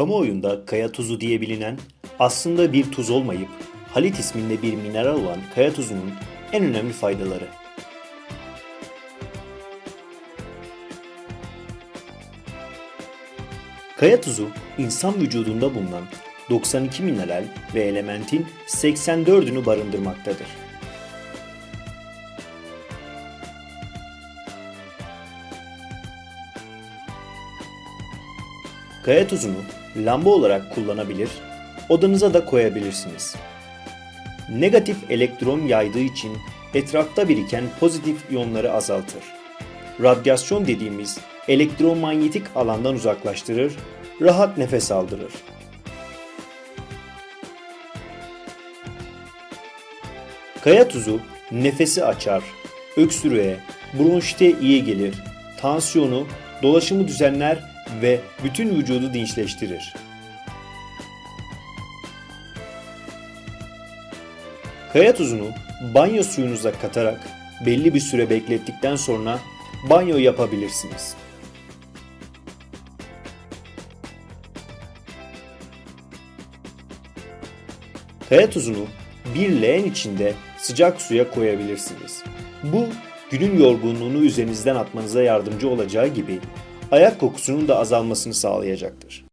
Kamuoyunda kaya tuzu diye bilinen aslında bir tuz olmayıp halit isminde bir mineral olan kaya tuzunun en önemli faydaları. Kaya tuzu insan vücudunda bulunan 92 mineral ve elementin 84'ünü barındırmaktadır. Kaya tuzunu lamba olarak kullanabilir, odanıza da koyabilirsiniz. Negatif elektron yaydığı için etrafta biriken pozitif iyonları azaltır. Radyasyon dediğimiz elektromanyetik alandan uzaklaştırır, rahat nefes aldırır. Kaya tuzu nefesi açar, öksürüğe, bronşite iyi gelir, tansiyonu, dolaşımı düzenler ve bütün vücudu dinçleştirir. Kaya tuzunu banyo suyunuza katarak belli bir süre beklettikten sonra banyo yapabilirsiniz. Kaya tuzunu bir leğen içinde sıcak suya koyabilirsiniz. Bu günün yorgunluğunu üzerinizden atmanıza yardımcı olacağı gibi ayak kokusunun da azalmasını sağlayacaktır.